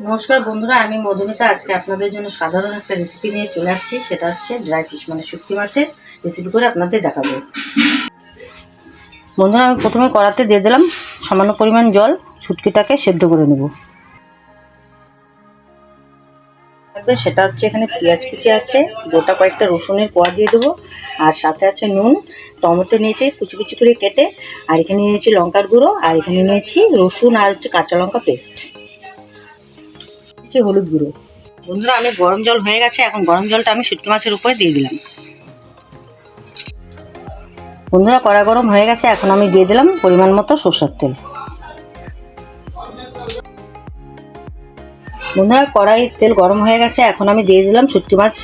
নমস্কার বন্ধুরা, আমি মধুমিতা। আজকে আপনাদের জন্য সাধারণ একটা রেসিপি নিয়ে চলে আসছি। সেটা হচ্ছে ড্রাই ফিশ মানে শুটকি মাছের রেসিপি করে আপনাদের দেখাবো। বন্ধুরা, আমি প্রথমে কড়াতে দিয়ে দিলাম সামান্য পরিমাণ জল। শুটকিটাকে সেদ্ধ করে নেব। সেটা হচ্ছে এখানে পেঁয়াজ কুচি আছে, গোটা কয়েকটা রসুনের কোয়া দিয়ে দেবো, আর সাথে আছে নুন। টমেটো নিয়েছি, কুচি কুচি করে কেটে, আর এখানে নিয়েছি লঙ্কার গুঁড়ো, আর এখানে নিয়েছি রসুন আর হচ্ছে কাঁচা লঙ্কা পেস্ট হচ্ছে হলুদ গুঁড়ো। বন্ধুরা, আমি গরম জল হয়ে গেছে, এখন গরম জলটা আমি শুটকি মাছের উপরে দিয়ে দিলাম। বন্ধুরা, কড়া গরম হয়ে গেছে, এখন আমি দিয়ে দিলাম পরিমাণ মতো সর্ষের তেল। বন্ধুরা, কড়াইয়ের তেল গরম হয়ে গেছে, এখন আমি দিয়ে দিলাম শুটকি মাছ।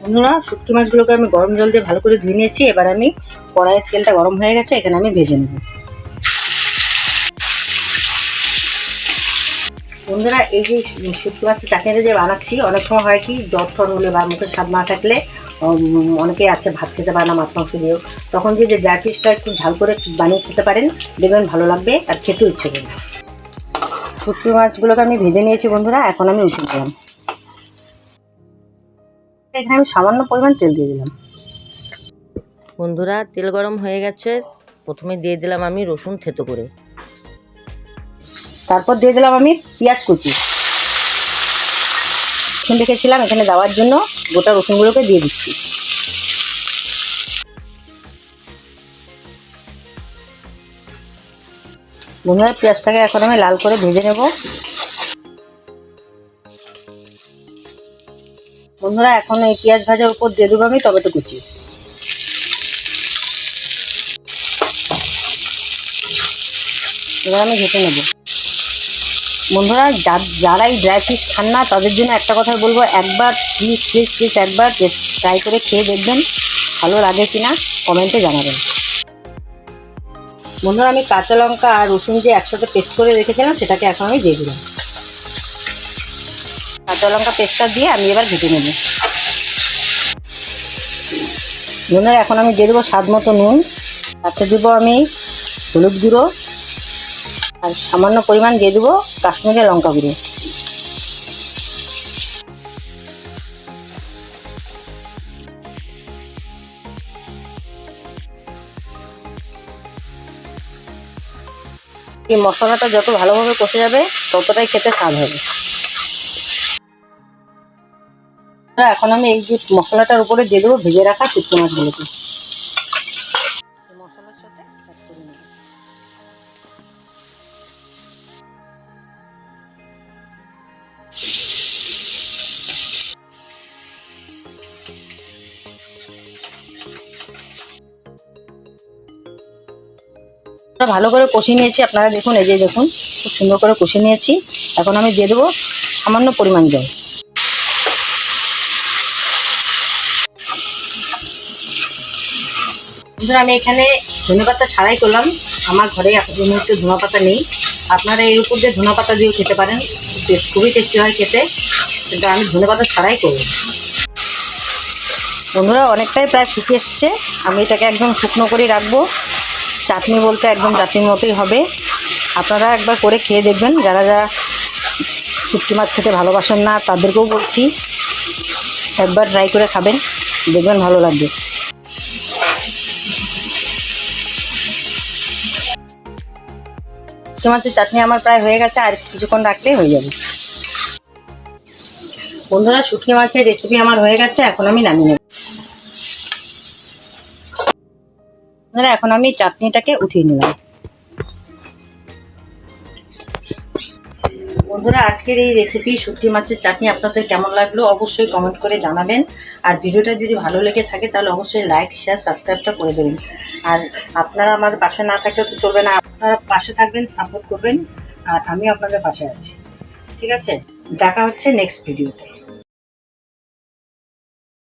বন্ধুরা, শুটকি মাছগুলোকে আমি গরম জল দিয়ে ভালো করে ধুয়ে নিয়েছি, এবার আমি কড়াইয়ের তেলটা গরম হয়ে গেছে, এখানে আমি ভেজে নেব। বন্ধুরা এই যে শুটকি মাছের চাটনিটা যে বানাচ্ছি অনেক সময় হয় কি জ্বর ঠর হলে বা মুখে স্বাদ না থাকলে উম, অনেকেই আছে ভাত খেতে পারে না মাছ মাংস দিয়েও। তখন যে ড্রাই ফিশটা একটু ঝাল করে বানিয়ে খেতে পারেন দেখবেন ভালো লাগবে আর খেতেও ইচ্ছে করবে শুটকি মাছগুলোকে আমি ভেজে নিয়েছি বন্ধুরা এখন আমি উঠে দিলাম। এখানে আমি সামান্য পরিমাণ তেল দিয়ে দিলাম। বন্ধুরা তেল গরম হয়ে গেছে। প্রথমে দিয়ে দিলাম আমি রসুন থেতো করে। তারপর দিয়ে দিলাম আমি পেঁয়াজ কুচি। রসুন রেখেছিলাম, এখানে দেওয়ার জন্য গোটা রসুনগুলোকে দিয়ে দিচ্ছি। বন্ধুরা, পেঁয়াজটাকে এখন আমি লাল করে ভেজে নেব। বন্ধুরা, এখন এই পেঁয়াজ ভাজার উপর দিয়ে দেবো আমি টমেটো কুচি। এবার আমি ঘেটে নেব। বন্ধুরা যারা এই ড্রাই ফিশ খান না, তাদের জন্য একটা কথা বলব, একবার প্লিজ প্লিজ প্লিজ একবার ট্রাই করে খেয়ে দেখবেন, ভালো লাগে কি না কমেন্টে জানাবেন। বন্ধুরা, আমি কাঁচা লঙ্কা আর রসুন যে একসাথে পেস্ট করে রেখেছিলাম, সেটাকে এখন আমি দিয়ে দিলাম। কাঁচা লঙ্কা পেস্টটা দিয়ে আমি এবার ঘেটে নেব। বন্ধুরা, এখন আমি দিয়ে দেবো স্বাদ মতো নুন সাথে দেবো আমি হলুদ গুঁড়ো আর সামান্য পরিমাণ দিয়ে দেবো কাশ্মীরি লঙ্কা গুঁড়ো। এই মশলাটা যত ভালোভাবে কষে যাবে, ততটাই খেতে স্বাদ হবে। এখন আমি এই যে মশলাটার উপরে দিয়ে দেবো ভেজে রাখা শুক্তো মাছগুলোকে ভালো করে কষিয়ে নিয়েছি। আপনারা দেখুন, এই যে দেখুন, খুব সুন্দর করে কষিয়ে নিয়েছি। এখন আমি দিয়ে দেবো সামান্য পরিমাণ জল। বন্ধুরা, আমি এখানে ধনে পাতা ছাড়াই করলাম। আমার ঘরে এই মুহূর্তে ধনে পাতা নেই। আপনারা এর উপর দিয়ে ধনে পাতা দিয়েও খেতে পারেন। খুবই টেস্টি হয় খেতে। কিন্তু আমি ধনে পাতা ছাড়াই করব। বন্ধুরা, অনেকটাই প্রায় ফুটে এসছে। আমি এটাকে একদম শুকনো করে রাখব। চাটনি বলতে একদম চাটনির মতোই হবে। আপনারা একবার করে খেয়ে দেখবেন, যারা যারা শুটকি মাছ খেতে ভালোবাসেন না, তাদেরকেও বলছি, একবার ট্রাই করে খাবেন, দেখবেন ভালো লাগবে। শুটকি মাছের চাটনি আমার প্রায় হয়ে গেছে, আর কিছুক্ষণ রাখলেই হয়ে যাবে। বন্ধুরা, শুটকি মাছের রেসিপি আমার হয়ে গেছে, এখন আমি নামিয়ে নেব। বন্ধুরা এখন আমি চাটনিটাকে উঠিয়ে নিলাম। বন্ধুরা, আজকের এই রেসিপি শুটকি মাছের চাটনি আপনাদের কেমন লাগল অবশ্যই কমেন্ট করে জানাবেন। আর ভিডিওটা যদি ভালো লেগে থাকে তাহলে অবশ্যই লাইক শেয়ার সাবস্ক্রাইবটা করে দেবেন। আর আপনারা আমার পাশে না থাকলে তো চলবে না। আপনারা পাশে থাকবেন সাপোর্ট করবেন। আর আমি আপনাদের পাশে আছি। ঠিক আছে? দেখা হচ্ছে নেক্সট ভিডিওতে